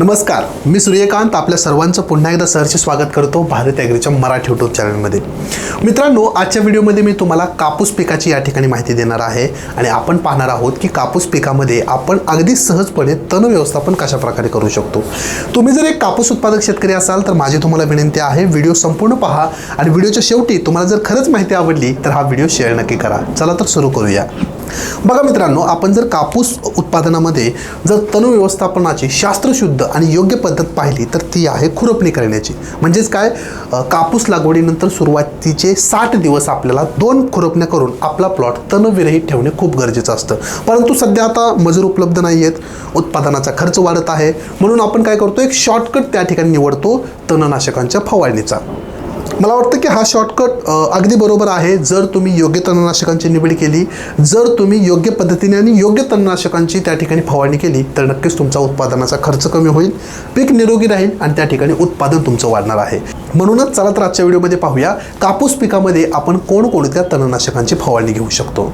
नमस्कार मी सूर्यकांत आपल्या सर्वांचं पुन्हा एकदा सरचे स्वागत करतो भारत ॲग्रीच्या मराठी यूट्यूब चॅनलमध्ये मित्रांनो आजच्या व्हिडिओमध्ये मी तुम्हाला कापूस पिकाची या ठिकाणी माहिती देणार आहे आणि आपण पाहणार आहोत की कापूस पिकामध्ये आपण अगदी सहजपणे तण व्यवस्थापन कशा प्रकारे करू शकतो. तुम्ही जर एक कापूस उत्पादक शेतकरी असाल तर माझी तुम्हाला विनंती आहे व्हिडिओ संपूर्ण पहा आणि व्हिडिओच्या शेवटी तुम्हाला जर खरंच माहिती आवडली तर हा व्हिडिओ शेअर नक्की करा. चला तर सुरू करूया. बघा मित्रांनो आपण जर कापूस उत्पादनामध्ये जर तण व्यवस्थापनाची शास्त्रशुद्ध आणि योग्य पद्धत पाहिली तर ती आहे खुरपणी करण्याची. म्हणजेच काय? कापूस लागवडीनंतर सुरुवातीचे साठ दिवस आपल्याला दोन खुरपण्या करून आपला प्लॉट तणविरहित ठेवणे खूप गरजेचं असतं. परंतु सध्या आता मजूर उपलब्ध नाही आहेत उत्पादनाचा खर्च वाढत आहे. म्हणून आपण काय करतो एक शॉर्टकट त्या ठिकाणी निवडतो तणनाशकांच्या फवारणीचा. मला वाटतं की हा शॉर्टकट अगदी बरोबर आहे. जर तुम्ही योग्य तणनाशकांची निवड केली जर तुम्ही योग्य पद्धतीने आणि योग्य तणनाशकांची त्या ठिकाणी फवारणी केली तर नक्कीच तुमचा उत्पादनाचा खर्च कमी होईल पीक निरोगी राहील आणि त्या ठिकाणी उत्पादन तुमचं वाढणार आहे. म्हणूनच चला तर आजच्या व्हिडिओमध्ये पाहूया कापूस पिकामध्ये आपण कोणकोणत्या तणनाशकांची फवारणी घेऊ शकतो?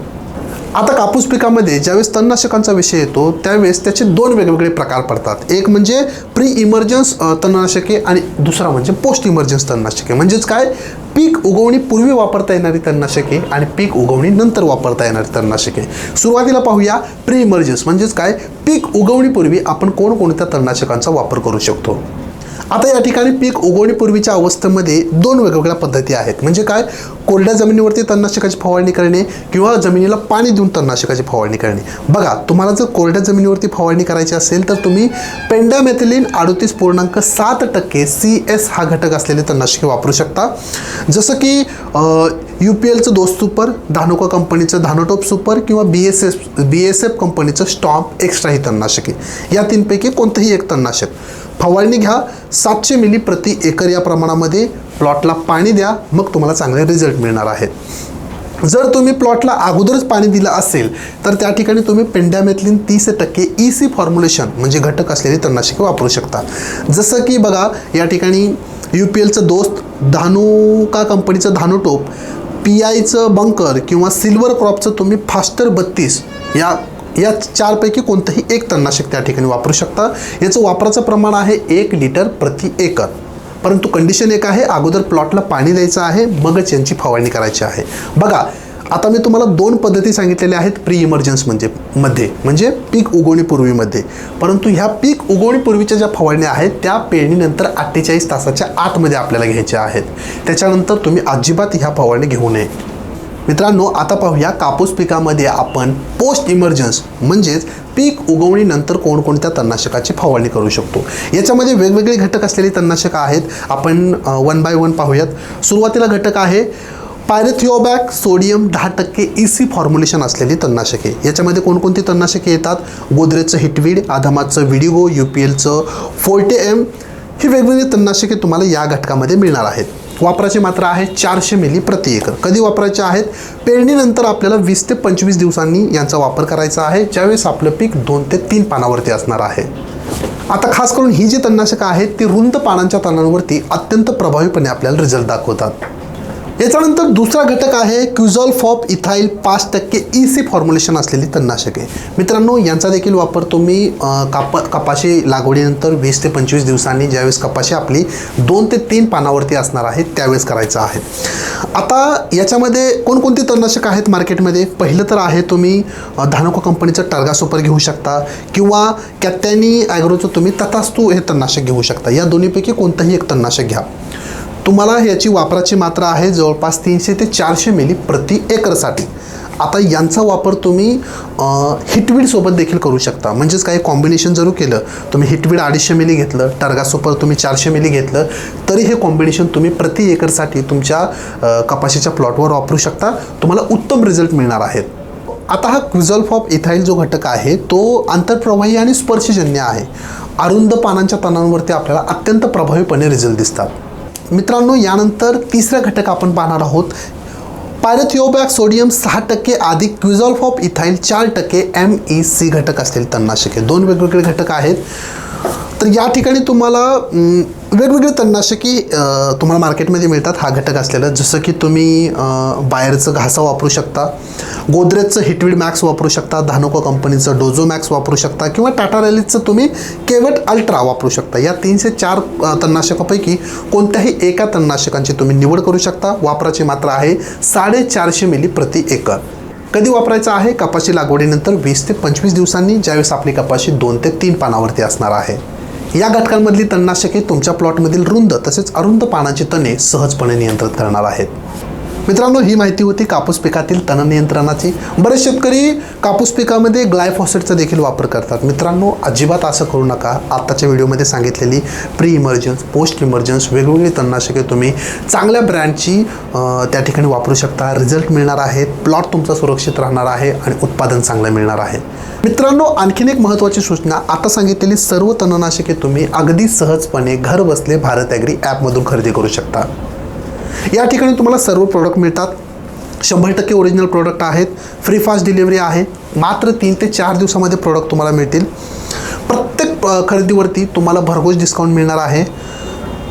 आता कापूस पिकामध्ये ज्यावेळेस तणनाशकांचा विषय येतो त्यावेळेस त्याचे दोन वेगवेगळे प्रकार पडतात. एक म्हणजे प्री इमर्जन्स तणनाशके आणि दुसरा म्हणजे पोस्ट इमर्जन्स तणनाशके. म्हणजेच काय? पीक उगवणीपूर्वी वापरता येणारी तणनाशके आणि पीक उगवणी नंतर वापरता येणारी तणनाशके. सुरुवातीला पाहूया प्री इमर्जन्स म्हणजेच काय? पीक उगवणीपूर्वी आपण कोणकोणत्या तणनाशकांचा वापर करू शकतो? आता या ठिकाणी पीक उगवणीपूर्वीच्या अवस्थेमध्ये दोन वेगवेगळ्या पद्धती आहेत. म्हणजे काय? कोरड्या जमिनीवरती तणनाशकाची फवारणी करणे किंवा जमिनीला पाणी देऊन तणनाशकाची फवारणी करणे. बघा तुम्हाला जर कोरड्या जमिनीवरती फवारणी करायची असेल तर तुम्ही पेंडामेथिलीन अडतीस पूर्णांक सात टक्के सी एस हा घटक असलेले तणनाशके वापरू शकता. जसं की यू पी एलचं दोस्त सुपर धानुका कंपनीचं धानोटोप सुपर किंवा B S F B S F कंपनीचं स्टॉम्प एक्स्ट्रा ही तणनाशके. या तीनपैकी कोणतंही एक तणनाशक. फवारणी घ्या. सातशे मिली प्रति एकर या प्रमाणामध्ये प्लॉटला पाणी द्या. मग तुम्हाला चांगले रिझल्ट मिळणार आहेत. जर तुम्ही प्लॉटला अगोदरच पाणी दिलं असेल तर त्या ठिकाणी तुम्ही पेंडॅमेथलिन तीस टक्के ई सी फॉर्म्युलेशन म्हणजे घटक असलेली तणनाशके वापरू शकता. जसं की बघा या ठिकाणी यू पी एलचं दोस्त धानुका कंपनीचं धानुटोप पी आयचं बंकर किंवा सिल्वर क्रॉपचं तुम्ही फास्टर बत्तीस या या चारपैकी कोणतंही एक तणनाशक त्या ठिकाणी वापरू शकता. याचं वापराचं प्रमाण आहे एक लिटर प्रति एकर. परंतु कंडिशन एक आहे अगोदर प्लॉटला पाणी द्यायचं आहे मगच यांची फवारणी करायची आहे. बघा आता मी तुम्हाला दोन पद्धती सांगितलेल्या आहेत प्री इमर्जन्स म्हणजे मध्ये. म्हणजे पीक उगवणीपूर्वीमध्ये परंतु ह्या पीक उगवणीपूर्वीच्या ज्या फवारण्या आहेत त्या पेरणीनंतर अठ्ठेचाळीस तासाच्या आतमध्ये आपल्याला घ्यायच्या आहेत. त्याच्यानंतर तुम्ही अजिबात ह्या फवारणी घेऊ नये. मित्रांनो आता पाहूया कापूस पिकामध्ये आपण पोस्ट इमर्जन्स म्हणजेच पीक उगवणीनंतर कोणकोणत्या तणनाशकाची फवारणी करू शकतो. याच्यामध्ये वेगवेगळे घटक असलेली तणनाशकं आहेत. आपण वन बाय वन पाहूयात. सुरुवातीला घटक आहे पायरेथिओबॅक सोडियम दहा टक्के ई सी फॉर्म्युलेशन असलेली तणनाशके. याच्यामध्ये कोणकोणती तणनाशके येतात? गोदरेजचं हिटवीड आधामाचं विडिगो यू पी एलचं फोर्टे एम ही वेगवेगळी तणनाशके तुम्हाला या घटकामध्ये मिळणार आहेत. वापराची मात्रा आहे चारशे मिली प्रति एकर. कधी वापरायचे आहेत? पेरणीनंतर आपल्याला वीस ते पंचवीस दिवसांनी यांचा वापर करायचा आहे ज्यावेळेस आपलं पीक दोन ते तीन पानावरती असणार आहे. आता खास करून ही जी तणनाशकं आहेत ती रुंद पानांच्या तणांवरती अत्यंत प्रभावीपणे आपल्याला रिझल्ट दाखवतात. याच्यानंतर दुसरा घटक आहे क्युझॉल फॉप इथाईल पाच टक्के ई सी फॉर्म्युलेशन असलेली तणनाशके. मित्रांनो यांचा देखील वापर तुम्ही काप कपाशी लागवडीनंतर वीस ते पंचवीस दिवसांनी ज्यावेळेस कपाशी आपली दोन ते तीन पानावरती असणार आहे त्यावेळेस करायचं आहे. आता याच्यामध्ये कोणकोणती तणनाशक आहेत मार्केटमध्ये? पहिलं तर आहे तुम्ही धानोको कंपनीचं टर्गा सुपर घेऊ शकता किंवा कॅत्यानी ॲग्रोचं तुम्ही तथास्तू हे तणनाशक घेऊ शकता. या दोन्हीपैकी कोणतंही एक तणनाशक घ्या. तुम्हाला याची वापराची मात्रा आहे जवळपास तीनशे ते चारशे मिली प्रति एकरसाठी. आता यांचा वापर तुम्ही हिटवीडसोबत देखील करू शकता. म्हणजेच काही कॉम्बिनेशन जरूर केलं तुम्ही हिटवीड अडीचशे मिली घेतलं टर्गासोपर तुम्ही चारशे मिली घेतलं तरी हे कॉम्बिनेशन तुम्ही प्रति एकरसाठी तुमच्या कपाशीच्या प्लॉटवर वापरू शकता. तुम्हाला उत्तम रिझल्ट मिळणार आहेत आता हा क्विझॉल्फ ऑफ इथाईल जो घटक आहे तो आंतरप्रवाही आणि स्पर्शजन्य आहे. अरुंद पानांच्या तणांवरती आपल्याला अत्यंत प्रभावीपणे रिझल्ट दिसतात. मित्रांनो यानंतर तिसरा घटक आपण पाहणार आहोत. पायरथिओबॅक सोडियम सहा टक्के अधिक क्युझॉल्फ ऑफ इथाईल चार टक्के एम ई सी घटक असलेले तणनाशके. दोन वेगवेगळे घटक आहेत. तर या ठिकाणी तुम्हाला वेगवेगळे तणनाशकी तुम्हाला मार्केटमध्ये मिळतात. हा घटक असलेलं जसं की तुम्ही बाहेरचं घासा वापरू शकता गोदरेजचं हिटवीड मॅक्स वापरू शकता धानुका कंपनीचं डोझो मॅक्स वापरू शकता किंवा टाटा रॅलीजचं तुम्ही केवट अल्ट्रा वापरू शकता. या तीनशे चार तणनाशकापैकी कोणत्याही एका तणनाशकांची तुम्ही निवड करू शकता. वापराची मात्रा आहे साडेचारशे मिली प्रति एकर. कधी वापरायचं आहे? कपाशी लागवडीनंतर वीस ते पंचवीस दिवसांनी ज्यावेळेस आपली कपाशी दोन ते तीन पानावरती असणार आहे. या घटकांमधली तणनाशके तुमच्या प्लॉटमधील रुंद तसेच अरुंद पानाची तणे सहजपणे नियंत्रित करणार आहेत. मित्रांनो ही माहिती होती कापूस पिकातील तण नियंत्रणाची. बरेच शेतकरी कापूस पिकामध्ये ग्लायफॉसेटचा देखील वापर करतात. मित्रांनो अजिबात असं करू नका. आत्ताच्या व्हिडिओमध्ये सांगितलेली प्री इमर्जन्स पोस्ट इमर्जन्स वेगवेगळी तणनाशके तुम्ही चांगल्या ब्रँडची त्या ठिकाणी वापरू शकता. रिझल्ट मिळणार आहेत प्लॉट तुमचा सुरक्षित राहणार आहे आणि उत्पादन चांगलं मिळणार आहे. मित्रांनो आणखीन एक महत्त्वाची सूचना. आता सांगितलेली सर्व तणनाशके तुम्ही अगदी सहजपणे घर बसले भारत ॲग्री ॲपमधून खरेदी करू शकता. या ठिकाणी तुम्हाला सर्व प्रोडक्ट मिळतात. शंभर टक्के ओरिजिनल प्रोडक्ट आहेत. फ्री फास्ट डिलिव्हरी आहे. मात्र तीन ते चार दिवसामध्ये प्रोडक्ट तुम्हाला मिळतील. प्रत्येक खरेदीवरती तुम्हाला भरघोस डिस्काउंट मिळणार आहे.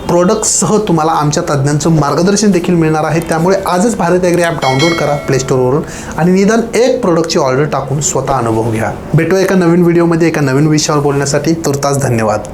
प्रोडक्टसह तुम्हाला आमच्या तज्ज्ञांचं मार्गदर्शन देखील मिळणार आहे. त्यामुळे आजच भारत ॲग्री ॲप डाउनलोड करा प्लेस्टोरवरून आणि निदान एक प्रोडक्टची ऑर्डर टाकून स्वतः अनुभव घ्या. भेटू एका नवीन व्हिडिओमध्ये एका नवीन विषयावर बोलण्यासाठी. तुर्तास धन्यवाद.